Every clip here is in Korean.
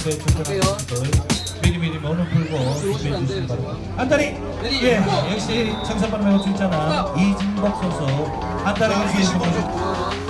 출전하는 분들 미리미리 번호 풀고 준비해 주시기 바랍니다. 안다리! 예, 역시 청사반 매우 출전한 이진복 선수. 안다리 자, 선수의 25분. 선수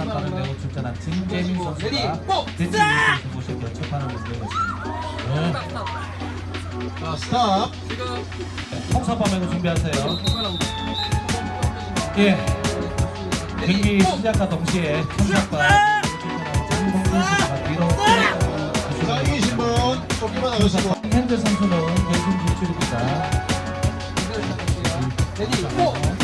산판을 메고 출전한 진재민 선수가 레디, 고! 대진 선수 모시고 첫판을 만들었습니다. 네. 자, 스탑. 메고 준비하세요. 공간하고 예, 경기 시작과 동시에 천산판 출전한 정봉준 선수가 뒤로 자, 이기신 분 쫓기만 하시고. 현재 선수는 결승 진출입니다. 레디 고!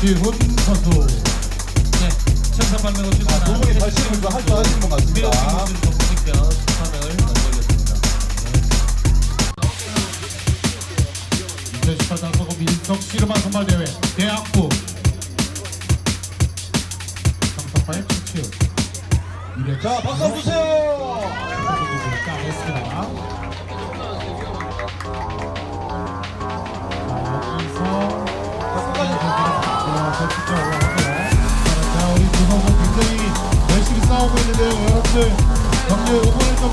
최치훈 선수. 네, 천사판 매고 두 분이 발신을 좀 할줄 아시는 것 같습니다. 기술을 동시켜 수판을 만들겠습니다. 2018 단소금 민속 씨름한 선발대회 대학부 삼성파의 최치훈. 자, 박수 주세요. 자, 됐습니다. 있는데요. 여러분들 격려의 응원을 좀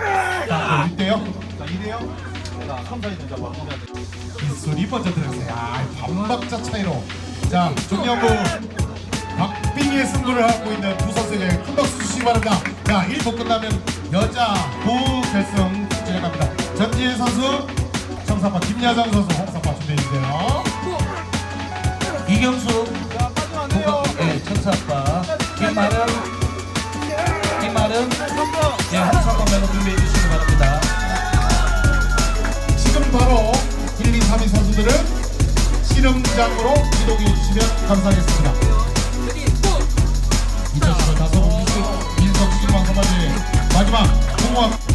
레디 고! 자, 1대요. 자, 2대요. 기술이 먼저 들어갔어요. 아, 반박자 차이로. 자, 종영부 박빙의 승부를 하고 있는 두 선수에게 큰 박수 주시기 바랍니다. 자, 1부 끝나면 여자 부 결승 진행합니다. 전지혜 선수, 청사파 김야정 선수, 홍사파 준비해주세요. 고! 이경수, 네, 천사빠, 김마른, 김마른, 네, 한사빠 매고 준비해 실험장으로 이동해 주시면 감사하겠습니다. 레디 고! 2015 다섯 민석 민석 실망 선발리 마지막 공무원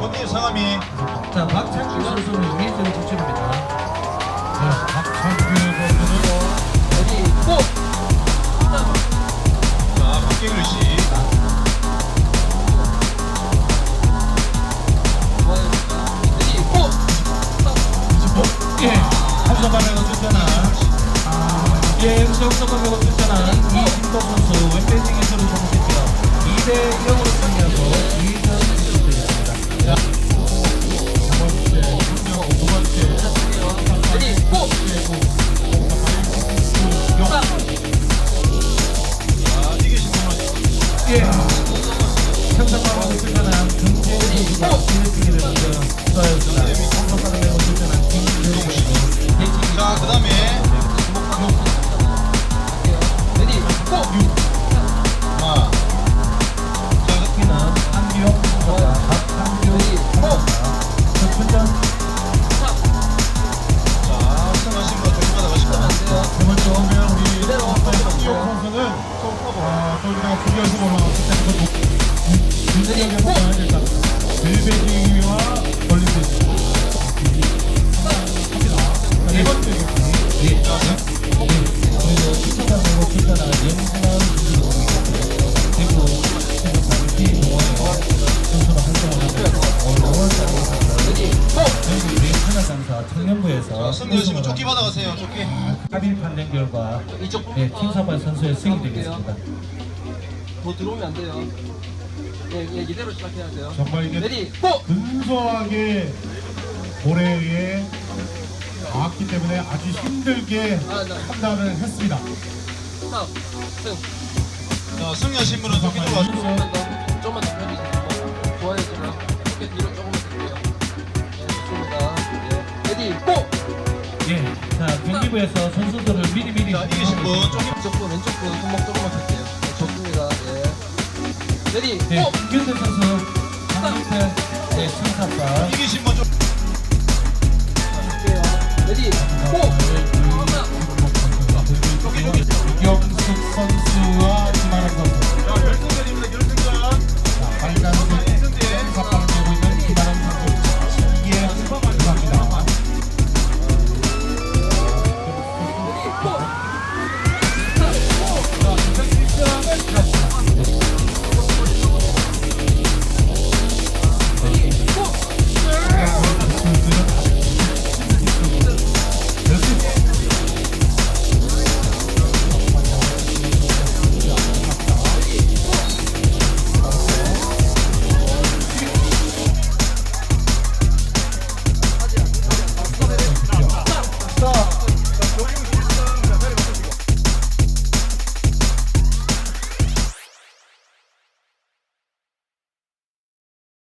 분님 성함이 자, 박찬주 선수는 이미지를 지출입니다. 자, 박찬규 선수는 레디 고! 자, 박경일 씨. 좋아요. 레디 고! 예, 한사반에서 출전한, 예. 2대 0으로 예, 한사반에서 출전한 금태 선수가 1등이 되면서 수하였습니다. 한사반에서 출전한 김재동 선수, 대칭이 자, 그 다음에 레디 고! 아, 자, 한비 이쪽 예, 팀사발 선수의 승이 되겠습니다. 더 들어오면 안 돼요. 예, 예, 이대로 시작해야 돼요. 정말 이게 레디 고! 근소하게 고래에 나왔기 때문에 아주 힘들게 아, 나- 판단을 했습니다. 스탑. 승. 자, 승리하신 분은 조끼 좀 와주세요. 조금만 더. 조금만 더 펴주세요. 좋아요, 지금. 어깨 뒤로 조금만 드릴게요. 네, 좋습니다. 예. 레디 고! 예, 자 경기부에서 미리 자, 이기신 분 조끼. 왼쪽 분, 왼쪽 분 손목 조금만 펴세요. 네, 좋습니다. 예. 레디 예, 고! 김규태 선수 한국대 예, 청사파 이기신 분 좀. 할게요. 레디 고! 고!